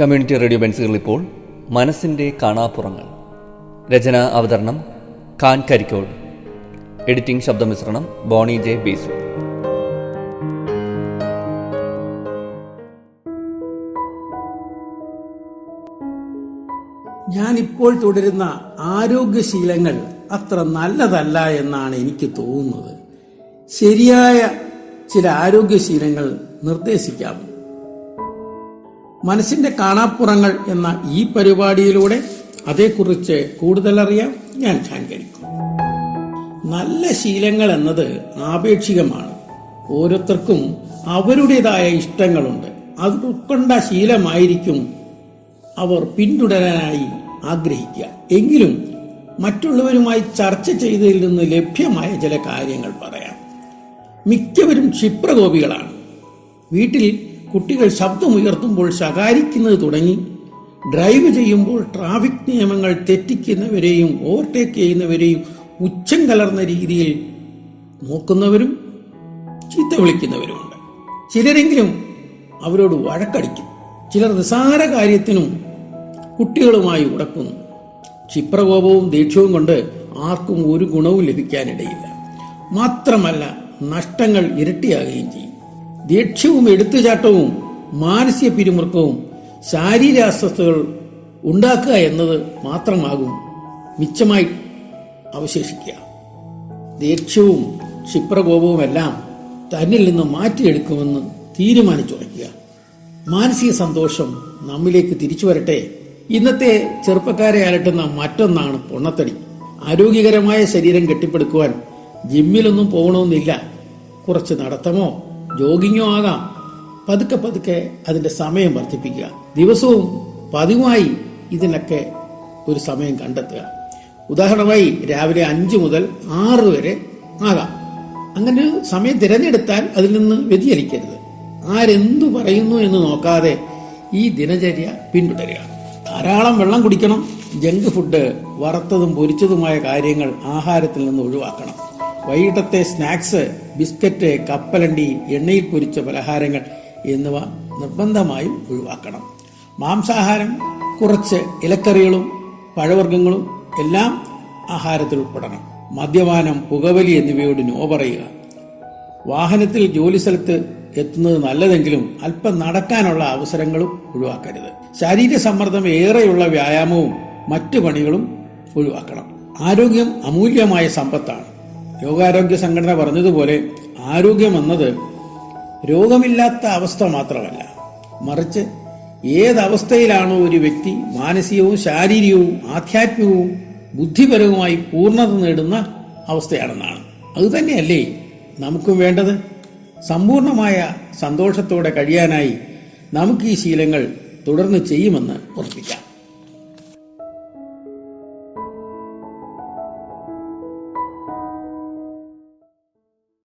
Community radio ബെൻസുകൾ ഇപ്പോൾ മനസ്സിന്റെ കാണാപ്പുറങ്ങൾ. രചന അവതരണം ഖാൻ കരിക്കോൾ. എഡിറ്റിംഗ് ശബ്ദമിശ്രണം ബോണി ജെ ബീസു. ഞാൻ ഇപ്പോൾ തുടരുന്ന ആരോഗ്യശീലങ്ങൾ അത്ര നല്ലതല്ല എന്നാണ് എനിക്ക് തോന്നുന്നത്. ശരിയായ ചില ആരോഗ്യശീലങ്ങൾ നിർദ്ദേശിക്കാമോ? മനസ്സിന്റെ കാണാപ്പുറങ്ങൾ എന്ന ഈ പരിപാടിയിലൂടെ അതേക്കുറിച്ച് കൂടുതൽ അറിയാം ഞാൻ ഖാൻ നല്ല ശീലങ്ങൾ എന്നത് ആപേക്ഷികമാണ്. ഓരോരുത്തർക്കും അവരുടേതായ ഇഷ്ടങ്ങളുണ്ട്. അത് ഉൾക്കൊണ്ട ശീലമായിരിക്കും അവർ പിന്തുടരാനായി ആഗ്രഹിക്കുക. എങ്കിലും മറ്റുള്ളവരുമായി ചർച്ച ചെയ്തതിൽ നിന്ന് ലഭ്യമായ ചില കാര്യങ്ങൾ പറയാം. മിക്കവരും ക്ഷിപ്രകോപികളാണ്. വീട്ടിൽ കുട്ടികൾ ശബ്ദമുയർത്തുമ്പോൾ ശകാരിക്കുന്നത് തുടങ്ങി. ഡ്രൈവ് ചെയ്യുമ്പോൾ ട്രാഫിക് നിയമങ്ങൾ തെറ്റിക്കുന്നവരെയും ഓവർടേക്ക് ചെയ്യുന്നവരെയും ഉച്ചം കലർന്ന രീതിയിൽ നോക്കുന്നവരും ചീത്ത വിളിക്കുന്നവരുമുണ്ട്. ചിലരെങ്കിലും അവരോട് വഴക്കടിക്കും. ചിലർ നിസാര കാര്യത്തിനും കുട്ടികളുമായി ഉടക്കുന്നു ക്ഷിപ്രകോപവും ദേഷ്യവും കൊണ്ട് ആർക്കും ഒരു ഗുണവും ലഭിക്കാനിടയില്ല. മാത്രമല്ല നഷ്ടങ്ങൾ ഇരട്ടിയാകുകയും ചെയ്യും. ദേഷ്യവും എടുത്തുചാട്ടവും മാനസിക പിരിമുറുക്കവും ശാരീരിക അസ്വസ്ഥതകൾ ഉണ്ടാക്കുക എന്നത് മാത്രമാകും മിച്ചമായി അവശേഷിക്കുക. ദേഷ്യവും ക്ഷിപ്രകോപവുമെല്ലാം തന്നിൽ നിന്ന് മാറ്റിയെടുക്കുമെന്ന് തീരുമാനിച്ചുറയ്ക്കുക. മാനസിക സന്തോഷം നമ്മിലേക്ക് തിരിച്ചു വരട്ടെ ഇന്നത്തെ ചെറുപ്പക്കാരെ അലട്ടുന്ന മറ്റൊന്നാണ് പൊണ്ണത്തടി. ആരോഗ്യകരമായ ശരീരം കെട്ടിപ്പടുക്കുവാൻ ജിമ്മിലൊന്നും പോകണമെന്നില്ല. കുറച്ച് നടത്തമോ? ജോഗിങ്ങോ ആകാം. പതുക്കെ പതുക്കെ അതിന്റെ സമയം വർദ്ധിപ്പിക്കുക. ദിവസവും പതിവായി ഇതിനൊക്കെ ഒരു സമയം കണ്ടെത്തുക. ഉദാഹരണമായി രാവിലെ അഞ്ചു മുതൽ ആറ് വരെ ആകാം. അങ്ങനെ ഒരു സമയം തിരഞ്ഞെടുത്താൽ അതിൽ നിന്ന് വ്യതിചലിക്കരുത്. ആരെന്തു പറയുന്നു എന്ന് നോക്കാതെ ഈ ദിനചര്യ പിന്തുടരുക. ധാരാളം വെള്ളം കുടിക്കണം. ജങ്ക് ഫുഡ് വറുത്തതും പൊരിച്ചതുമായ കാര്യങ്ങൾ ആഹാരത്തിൽ നിന്ന് ഒഴിവാക്കണം. വൈകിട്ടത്തെ സ്നാക്സ് ബിസ്ക്കറ്റ് കപ്പലണ്ടി എണ്ണയിൽ പൊരിച്ച പലഹാരങ്ങൾ എന്നിവ നിർബന്ധമായും ഒഴിവാക്കണം. മാംസാഹാരം കുറച്ച് ഇലക്കറികളും പഴവർഗങ്ങളും എല്ലാം ആഹാരത്തിൽ ഉൾപ്പെടണം. മദ്യപാനം പുകവലി എന്നിവയോട് നോ പറയുക. വാഹനത്തിൽ ജോലി സ്ഥലത്ത് എത്തുന്നത് നല്ലതെങ്കിലും അല്പം നടക്കാനുള്ള അവസരങ്ങളും ഒഴിവാക്കരുത്. ശാരീരിക സമ്മർദ്ദം ഏറെയുള്ള വ്യായാമവും മറ്റു പണികളും ഒഴിവാക്കണം. ആരോഗ്യം അമൂല്യമായ സമ്പത്താണ്. യോഗാരോഗ്യ സംഘടന പറഞ്ഞതുപോലെ ആരോഗ്യം എന്നത് രോഗമില്ലാത്ത അവസ്ഥ മാത്രമല്ല. മറിച്ച് ഏതവസ്ഥയിലാണോ ഒരു വ്യക്തി മാനസികവും ശാരീരികവും ആധ്യാത്മികവും ബുദ്ധിപരവുമായി പൂർണത നേടുന്ന അവസ്ഥയാണെന്നാണ്. അതുതന്നെയല്ലേ നമുക്കും വേണ്ടത്? സമ്പൂർണമായ സന്തോഷത്തോടെ കഴിയാനായി നമുക്ക് ഈ ശീലങ്ങൾ തുടർന്ന് ചെയ്യുമെന്ന് ഉറപ്പിക്കാം.